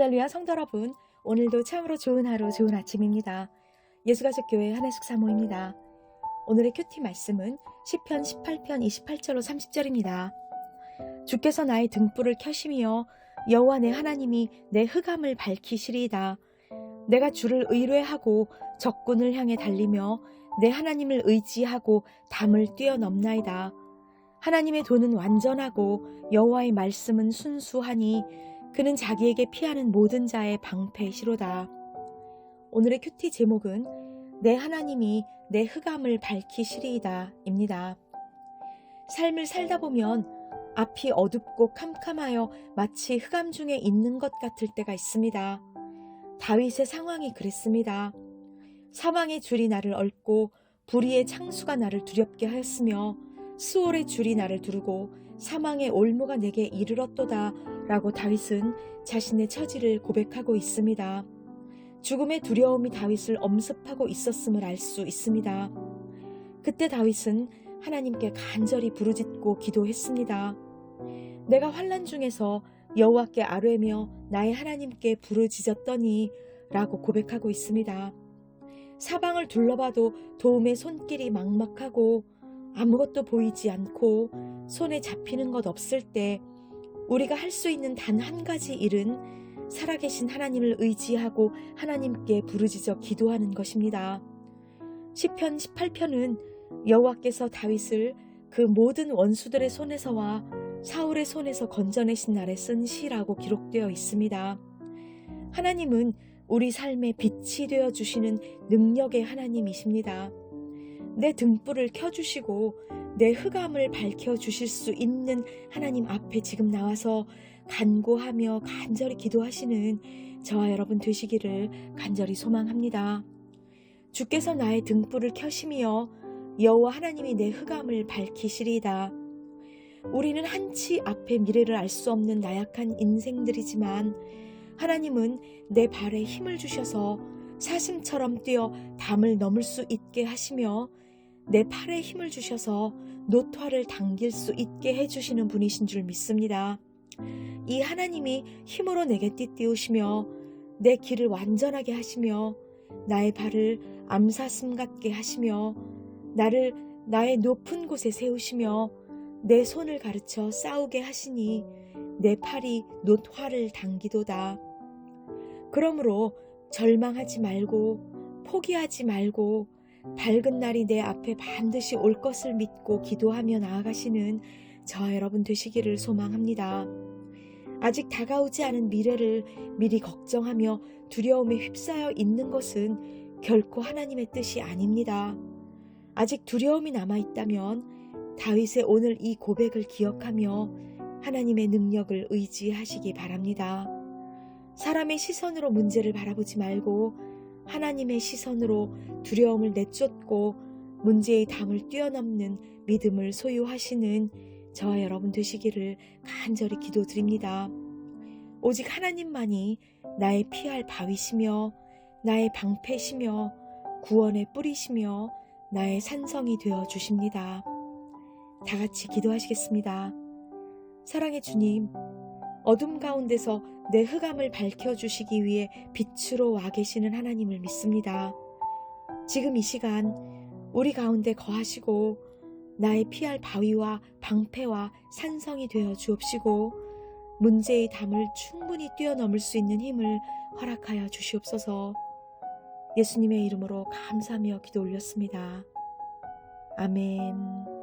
할렐루야 성도 여러분. 오늘도 참으로 좋은 하루 좋은 아침입니다. 예수가족교회 한혜숙 사모입니다. 오늘의 큐티 말씀은 시편 18편 28절로 30절입니다. 주께서 나의 등불을 켜시며 여호와 내 하나님이 내 흑암을 밝히시리이다. 내가 주를 의뢰하고 적군을 향해 달리며 내 하나님을 의지하고 담을 뛰어넘나이다. 하나님의 도는 완전하고 여호와의 말씀은 순수하니 그는 자기에게 피하는 모든 자의 방패시로다. 오늘의 큐티 제목은 내 하나님이 내 흑암을 밝히시리이다 입니다. 삶을 살다 보면 앞이 어둡고 캄캄하여 마치 흑암 중에 있는 것 같을 때가 있습니다. 다윗의 상황이 그랬습니다. 사망의 줄이 나를 얽고 불의의 창수가 나를 두렵게 하였으며 수월의 줄이 나를 두르고 사망의 올무가 내게 이르렀도다 라고 다윗은 자신의 처지를 고백하고 있습니다. 죽음의 두려움이 다윗을 엄습하고 있었음을 알 수 있습니다. 그때 다윗은 하나님께 간절히 부르짖고 기도했습니다. 내가 환란 중에서 여호와께 아뢰며 나의 하나님께 부르짖었더니 라고 고백하고 있습니다. 사방을 둘러봐도 도움의 손길이 막막하고 아무것도 보이지 않고 손에 잡히는 것 없을 때 우리가 할 수 있는 단 한 가지 일은 살아계신 하나님을 의지하고 하나님께 부르짖어 기도하는 것입니다. 시편 18편은 여호와께서 다윗을 그 모든 원수들의 손에서와 사울의 손에서 건져내신 날에 쓴 시라고 기록되어 있습니다. 하나님은 우리 삶의 빛이 되어 주시는 능력의 하나님이십니다. 내 등불을 켜주시고 내 흑암을 밝혀 주실 수 있는 하나님 앞에 지금 나와서 간구하며 간절히 기도하시는 저와 여러분 되시기를 간절히 소망합니다. 주께서 나의 등불을 켜시며 여호와 하나님이 내 흑암을 밝히시리이다. 우리는 한치 앞의 미래를 알 수 없는 나약한 인생들이지만 하나님은 내 발에 힘을 주셔서 사슴처럼 뛰어 담을 넘을 수 있게 하시며 내 팔에 힘을 주셔서 노화를 당길 수 있게 해주시는 분이신 줄 믿습니다. 이 하나님이 힘으로 내게 띠띠우시며 내 길을 완전하게 하시며 나의 발을 암사슴 같게 하시며 나를 나의 높은 곳에 세우시며 내 손을 가르쳐 싸우게 하시니 내 팔이 노화를 당기도다. 그러므로 절망하지 말고 포기하지 말고 밝은 날이 내 앞에 반드시 올 것을 믿고 기도하며 나아가시는 저와 여러분 되시기를 소망합니다. 아직 다가오지 않은 미래를 미리 걱정하며 두려움에 휩싸여 있는 것은 결코 하나님의 뜻이 아닙니다. 아직 두려움이 남아 있다면 다윗의 오늘 이 고백을 기억하며 하나님의 능력을 의지하시기 바랍니다. 사람의 시선으로 문제를 바라보지 말고 하나님의 시선으로 두려움을 내쫓고 문제의 담을 뛰어넘는 믿음을 소유하시는 저와 여러분 되시기를 간절히 기도드립니다. 오직 하나님만이 나의 피할 바위시며 나의 방패시며 구원의 뿌리시며 나의 산성이 되어 주십니다. 다 같이 기도하시겠습니다. 사랑의 주님, 어둠 가운데서 내 흑암을 밝혀주시기 위해 빛으로 와 계시는 하나님을 믿습니다. 지금 이 시간 우리 가운데 거하시고 나의 피할 바위와 방패와 산성이 되어 주옵시고 문제의 담을 충분히 뛰어넘을 수 있는 힘을 허락하여 주시옵소서 예수님의 이름으로 감사하며 기도 올렸습니다. 아멘.